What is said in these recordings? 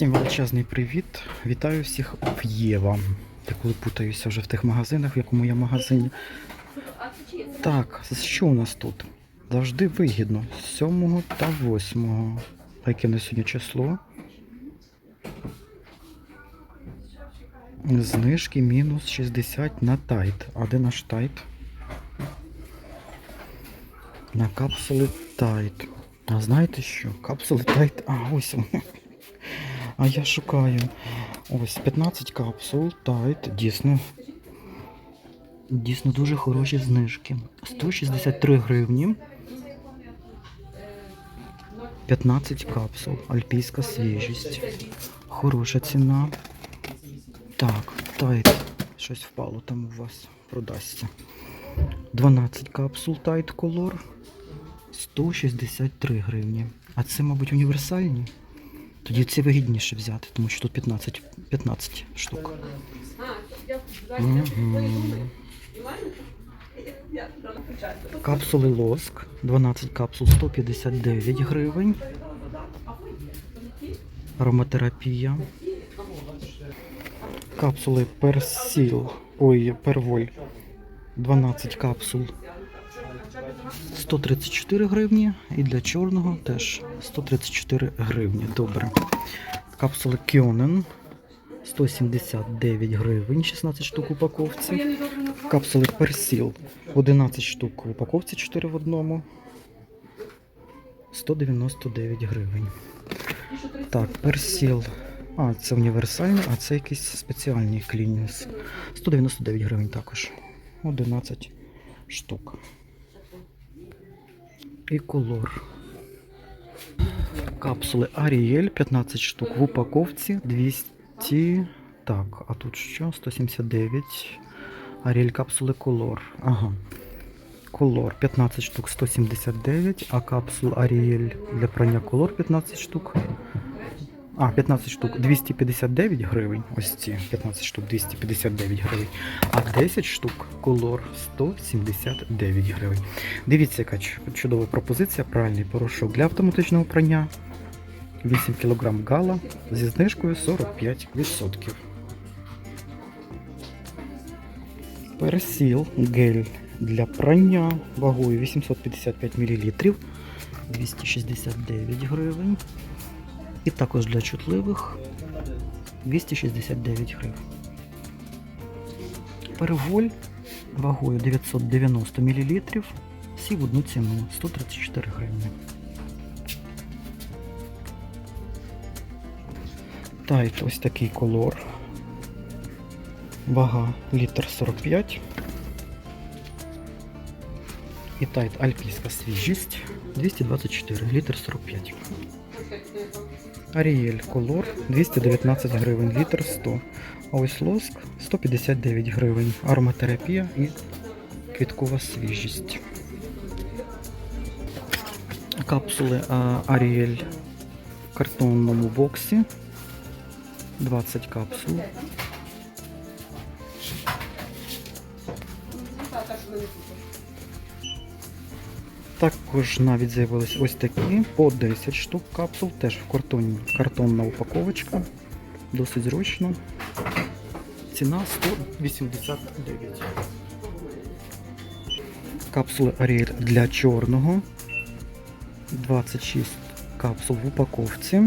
Всім величезний привіт. Вітаю всіх в Єва. Я коли путаюся вже в тих магазинах, в якому я магазині. Так, що у нас тут? Завжди вигідно. 7 та 8. А яке на сьогодні число? Знижки мінус 60 на тайт. А де наш тайт? На капсули тайт. А знаєте що? Капсули тайт. А, ось. А я шукаю. Ось 15 капсул, тайт, дійсно. Дійсно дуже хороші знижки. 163 гривні. 15 капсул. Альпійська свіжість. Хороша ціна. Так, тайт. Щось впало там у вас. Продасться. 12 капсул тайт колор. 163 гривні. А це, мабуть, універсальні. Тоді це вигідніше взяти, тому що тут 15, 15 штук. Капсули лоск. 12 капсул 159 гривень. Ароматерапія. Капсули персіл. Ой, перволь. 12 капсул 134 гривні. І для чорного теж 134 гривні. Добре. Капсули Кьонен 179 гривень, 16 штук упаковці. Капсули Персіл 11 штук в упаковці 4 в одному. 199 гривень. Так, персіл. А, це універсальний, а це якийсь спеціальний клінінс. 199 гривень також. 11 штук. І колор. Капсули Аріель 15 штук в упаковці 200. Так, а тут що? 179. Аріель капсули колор. Ага. Колор 15 штук 179, а капсул Аріель для прання колор 15 штук. А, 15 штук 259 гривень. Ось ці 15 штук 259 гривень. А 10 штук колор 179 гривень. Дивіться, яка чудова пропозиція. Пральний порошок для автоматичного прання. 8 кг гала зі знижкою 45%. Персіл гель для прання вагою 855 мл 269 гривень. І також для чутливих 269 гривень. Переголь вагою 990 мл. Всі в одну ціну 134 гривні. Тайт ось такий колор. Вага літр 45. І тайт альпійська свіжість 224 літр 45. Аріель колор 219 гривень, літр 100. А ось лоск 159 гривень. Ароматерапія і квіткова свіжість. Капсули Аріель в картонному боксі. 20 капсул. Також навіть з'явились ось такі по 10 штук капсул, теж в картоні. Картонна упаковочка. Досить зручно. Ціна 189. Капсули Ariel для чорного. 26 капсул в упаковці.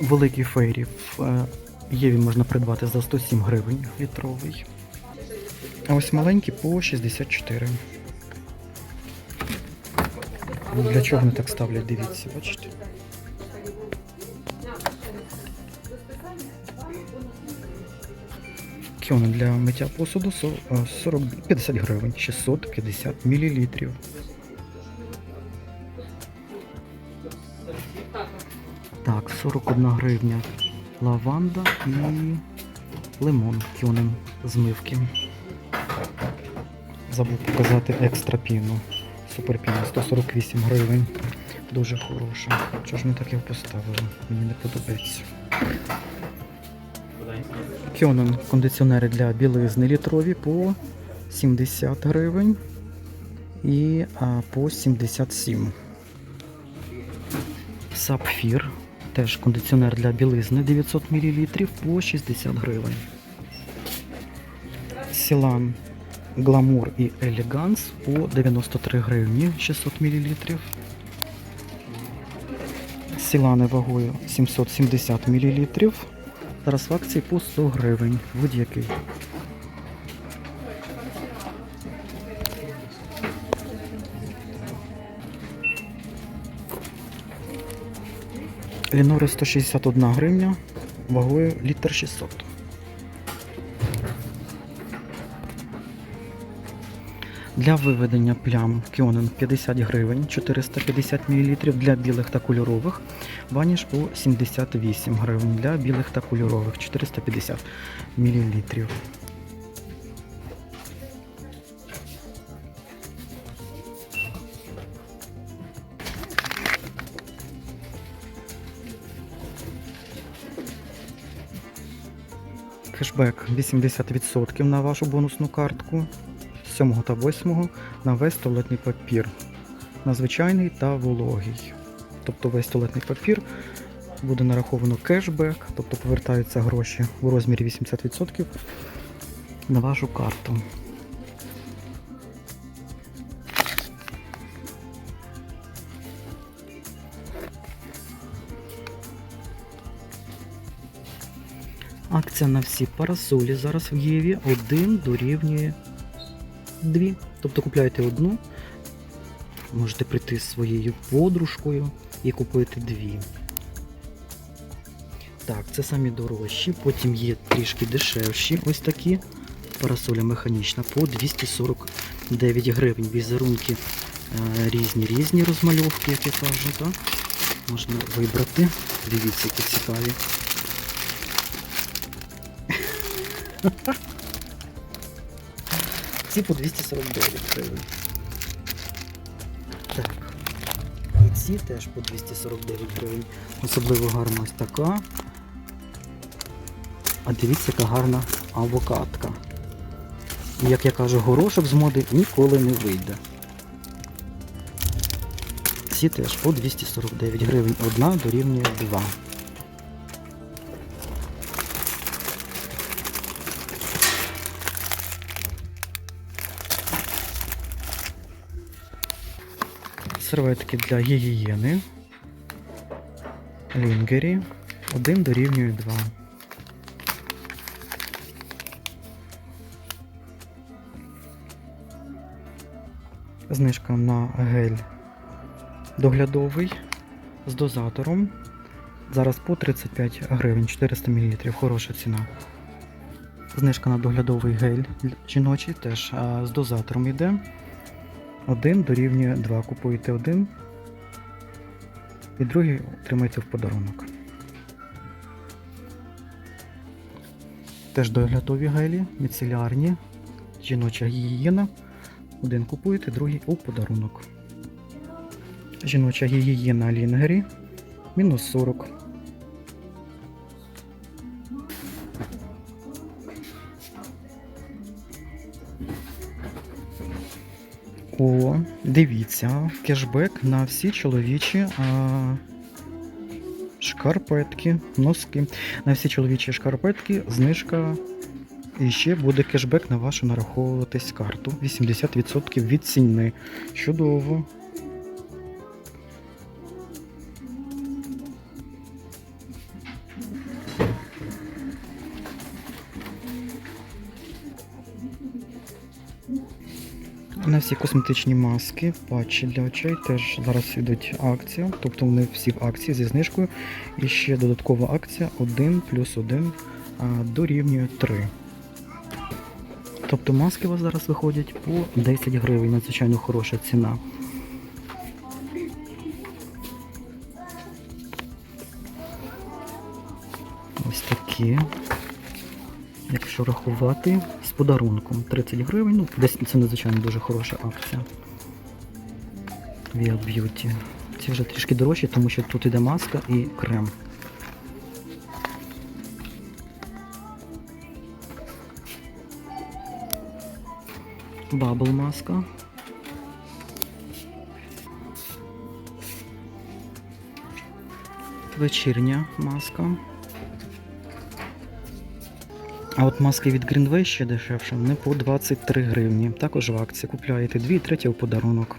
Великий фейрі в Єві можна придбати за 107 гривень літровий. А ось маленький по 64. Для чого вони так ставлять, дивіться, бачите? Кьони для миття посуду со- е, 40, 50 гривень, 650 мл. Так, 41 гривня лаванда і лимон кьонен змивки. Забув показати екстра піну. Супер піна 148 гривень. Дуже хороша. Чого ж ми так його поставили? Мені не подобається. Кьонен кондиціонери для білизни літрові по 70 гривень. і а, по 77. Сапфір. Теж кондиціонер для білизни 900 мл по 60 гривень. Сілан Гламур і Елеганс по 93 гривні 600 мл. Сілани вагою 770 мл. Зараз в акції по 100 гривень. Будь-який. Лінори 161 гривня, вагою літр 600. Для виведення плям Кіонен 50 гривень, 450 мл для білих та кольорових. Ваніш по 78 гривень для білих та кольорових, 450 мл. Кешбек 80% на вашу бонусну картку. З 7 та 8 на весь туалетний папір. На звичайний та вологий. Тобто весь туалетний папір буде нараховано кешбек, тобто повертаються гроші у розмірі 80% на вашу карту. Акція на всі парасолі зараз в Єві 1 дорівнює 2. Тобто купляєте одну, можете прийти з своєю подружкою і купити дві. Так, це самі дорожчі. Потім є трішки дешевші, ось такі. Парасоля механічна по 249 гривень. Візерунки е, різні різні розмальовки, як я кажу, так? Можна вибрати. Дивіться, які цікаві. Ці по 249 гривень. Так. І ці теж по 249 гривень. Особливо гарна ось така. А дивіться, яка гарна авокадка. Як я кажу, горошок з моди ніколи не вийде. Ці теж по 249 гривень. Одна дорівнює 2. Серветки для гігієни. Лінгері. Один дорівнює 2. Знижка на гель доглядовий з дозатором. Зараз по 35 гривень 400 мл. Хороша ціна. Знижка на доглядовий гель жіночий теж з дозатором йде. Один дорівнює 2. Купуєте один і другий отримаєте в подарунок. Теж доглядові гелі, міцелярні, жіноча гігієна. Один купуєте, другий у подарунок. Жіноча гігієна Лінгері мінус 40. Дивіться, кешбек на всі чоловічі а, шкарпетки, носки. На всі чоловічі шкарпетки знижка. І ще буде кешбек на вашу нараховуватись карту. 80% від ціни. Чудово. На всі косметичні маски, патчі для очей теж зараз йдуть акція, тобто вони всі в акції зі знижкою. І ще додаткова акція 1 плюс 1 дорівнює 3. Тобто маски у вас зараз виходять по 10 гривень, надзвичайно хороша ціна. Ось такі якщо рахувати, з подарунком 30 гривень. Ну, десь це надзвичайно дуже хороша акція. Via Beauty. Ці вже трішки дорожчі, тому що тут іде маска і крем. Бабл маска. Вечірня маска. А от маски від Greenway ще дешевше, не по 23 гривні. Також в акції купляєте 2 треті у подарунок.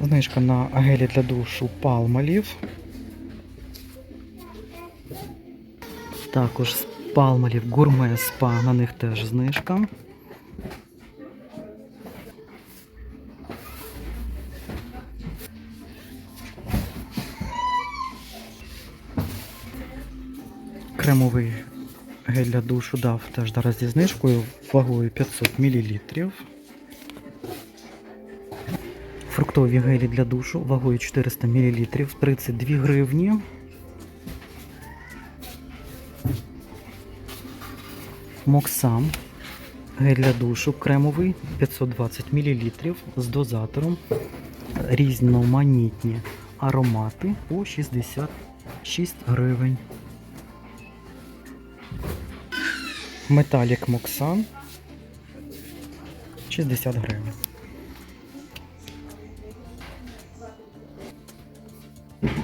Знижка на гелі для душу Palmolive. Також з Palmolive Gourmet Spa, на них теж знижка. Кремовий гель для душу дав теж зараз зі знижкою вагою 500 мл. Фруктові гелі для душу вагою 400 мл 32 гривні. Моксам гель для душу кремовий 520 мл з дозатором різноманітні аромати по 66 гривень. Металік Моксан 60 гривень.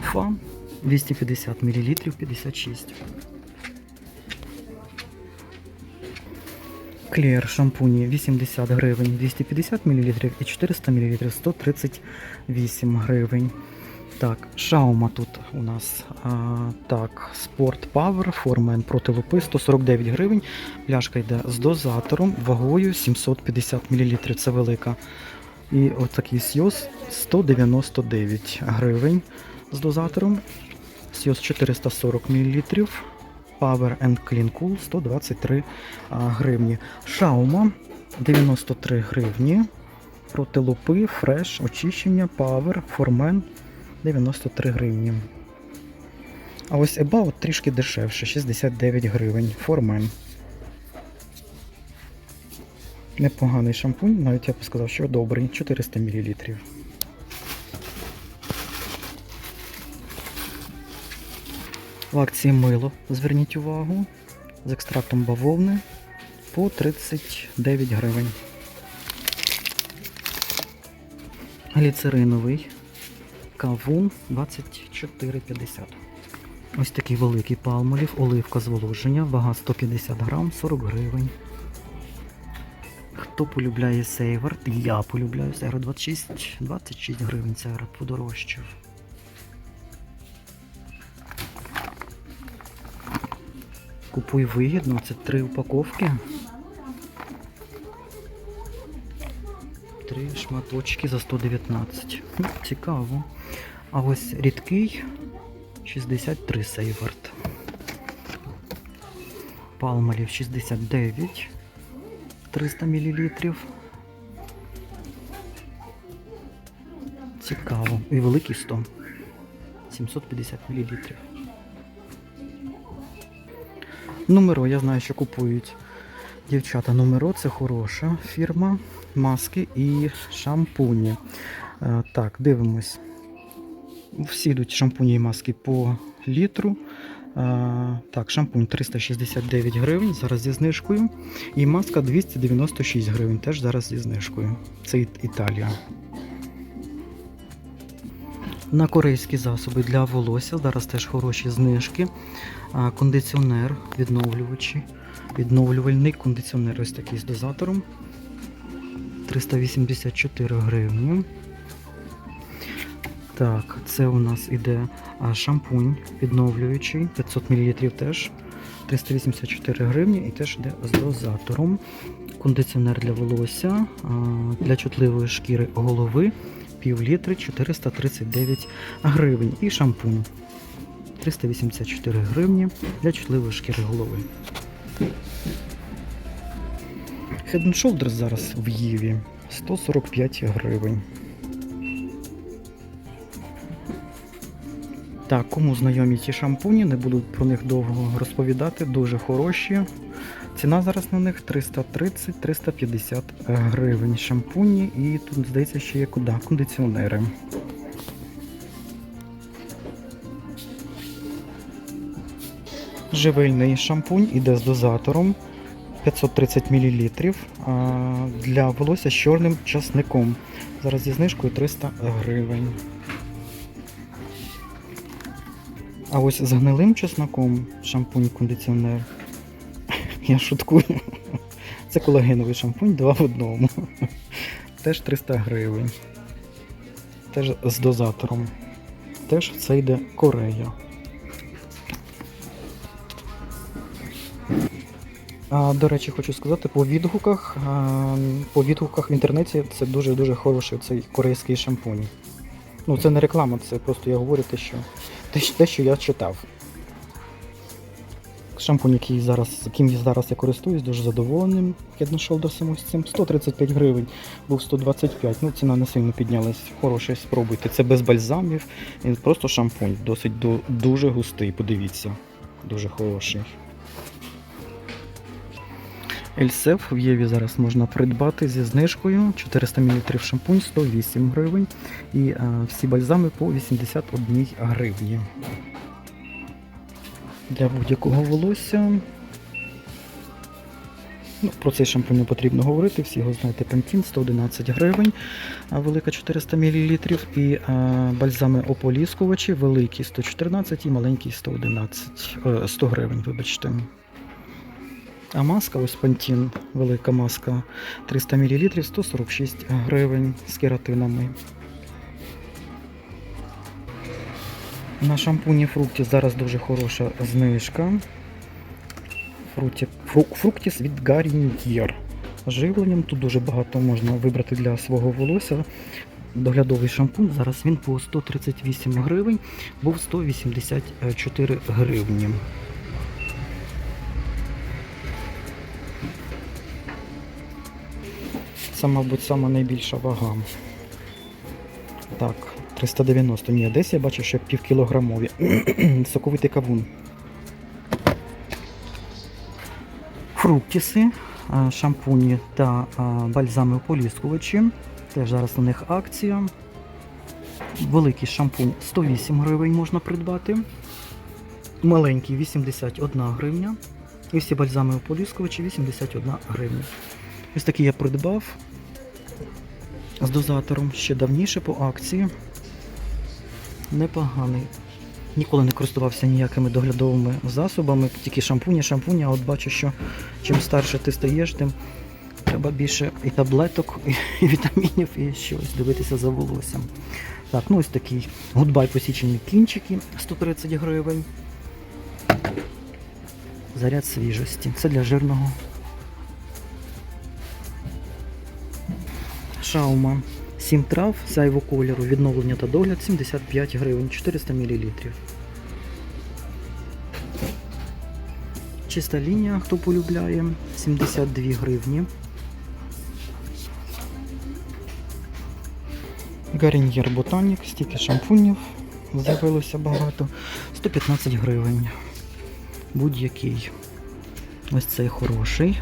Фа 250 мл 56. Клеєр шампуні 80 гривень 250 мл і 400 мл 138 гривень. Так, шаума тут у нас а, так, Sport Power Formen проти лупи 149 гривень. Пляшка йде з дозатором вагою 750 мл. Це велика. І отакий сйоз 199 гривень з дозатором. Сйоз 440 мл. Power and Clean Cool 123 а, гривні. Шаума 93 гривні. Проти лупи, фреш, очищення, Power, Formen 93 гривні. А ось About трішки дешевше, 69 гривень. Formen. Непоганий шампунь, навіть я б сказав, що добрий, 400 мл. В акції мило, зверніть увагу, з екстрактом бавовни по 39 гривень. Гліцериновий кавун 24,50. Ось такий великий палмолів, оливка зволоження, вага 150 грам, 40 гривень. Хто полюбляє сейвер? Я полюбляю сейвер 26, 26 гривень сейвер подорожчав. Купуй вигідно, це три упаковки. Три шматочки за 119. Хм, Цікаво. А ось рідкий 63 сейвард. Палмалів 69 300 мл. Цікаво. І великий 100. 750 мл. Нумеро, я знаю, що купують дівчата. Нумеро це хороша фірма, маски і шампуні. Е, Так, дивимось. Всі йдуть шампуні і маски по літру. Е, Так, шампунь 369 гривень, зараз зі знижкою. І маска 296 гривень, теж зараз зі знижкою. Це Італія. На корейські засоби для волосся зараз теж хороші знижки. Кондиціонер відновлювачі. Відновлювальний кондиціонер ось такий з дозатором. 384 гривні. Так, це у нас іде шампунь відновлюючий, 500 мл теж. 384 гривні і теж йде з дозатором. Кондиціонер для волосся, для чутливої шкіри голови пів літри 439 гривень. І шампунь 384 гривні для чутливої шкіри голови. Head and Shoulders зараз в Єві 145 гривень. Так, кому знайомі ці шампуні, не буду про них довго розповідати, дуже хороші. Ціна зараз на них 330-350 гривень шампуні і тут, здається, ще є куди кондиціонери. Живильний шампунь іде з дозатором 530 мл для волосся з чорним часником. Зараз зі знижкою 300 гривень. А ось з гнилим чесноком шампунь-кондиціонер. Я шуткую. Це колагеновий шампунь 2 в одному. Теж 300 гривень. Теж з дозатором. Теж це йде Корея. До речі, хочу сказати, по відгуках, по відгуках в інтернеті це дуже-дуже хороший цей корейський шампунь. Ну, це не реклама, це просто я говорю те, що, те, що- я читав. Шампунь, який зараз, яким я зараз я користуюсь, дуже задоволеним. Head Shoulders ось цим 135 гривень, був 125. Ну, ціна не сильно піднялась. Хороший, спробуйте. Це без бальзамів. Він просто шампунь, досить дуже густий, подивіться. Дуже хороший. Ельсеф в Єві зараз можна придбати зі знижкою 400 мл шампунь 108 гривень і е, всі бальзами по 81 гривні. Для будь-якого волосся. Ну, про цей шампунь не потрібно говорити, всі його знаєте. Пантін 111 гривень, велика 400 мл. І е, бальзами ополіскувачі великі 114 і маленький 111, е, 100 гривень, вибачте. А маска, ось Пантін, велика маска 300 мл, 146 гривень з кератинами. На шампуні фрукті зараз дуже хороша знижка. Фрукті, фру, фруктіс від Garnier. Живленням тут дуже багато можна вибрати для свого волосся. Доглядовий шампунь. Зараз він по 138 гривень, був 184 гривні. Це, мабуть, сама найбільша вага. Так, 390. Ні, десь я бачив, що півкілограмові. Соковитий кавун. Фруктіси, шампуні та бальзами ополіскувачі. Теж зараз у них акція. Великий шампунь 108 гривень можна придбати. Маленький 81 гривня. І всі бальзами ополіскувачі 81 гривня. Ось такий я придбав з дозатором ще давніше по акції. Непоганий. Ніколи не користувався ніякими доглядовими засобами, тільки шампуні, шампуні, а от бачу, що чим старше ти стаєш, тим треба більше і таблеток, і вітамінів, і щось дивитися за волоссям. Так, ну ось такий гудбай посічені кінчики 130 гривень. Заряд свіжості. Це для жирного Шаума 7 трав, зайву кольору, відновлення та догляд 75 гривень, 400 мл. Чиста лінія, хто полюбляє, 72 гривні. Гарнір Ботанік, стільки шампунів з'явилося багато. 115 гривень. Будь-який. Ось цей хороший.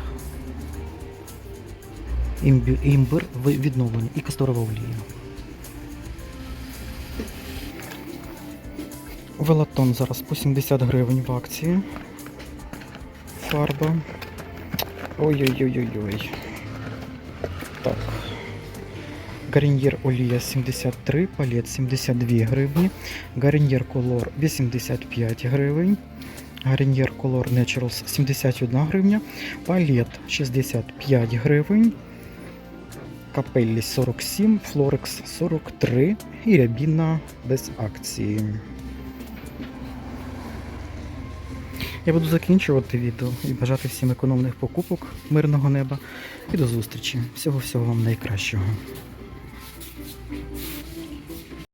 Імбі- імбир відновлення і касторова олія. Велатон зараз по 70 гривень в акції. Фарба. Ой-ой-ой-ой-ой. Так. Гарнір олія 73, палет 72 гривні. Гарнір колор 85 гривень. Гарнір колор Naturals 71 гривня. Палет 65 гривень. Капеллі 47, Флорекс 43 і рябіна без акції. Я буду закінчувати відео і бажати всім економних покупок, мирного неба і до зустрічі. Всього-всього вам найкращого.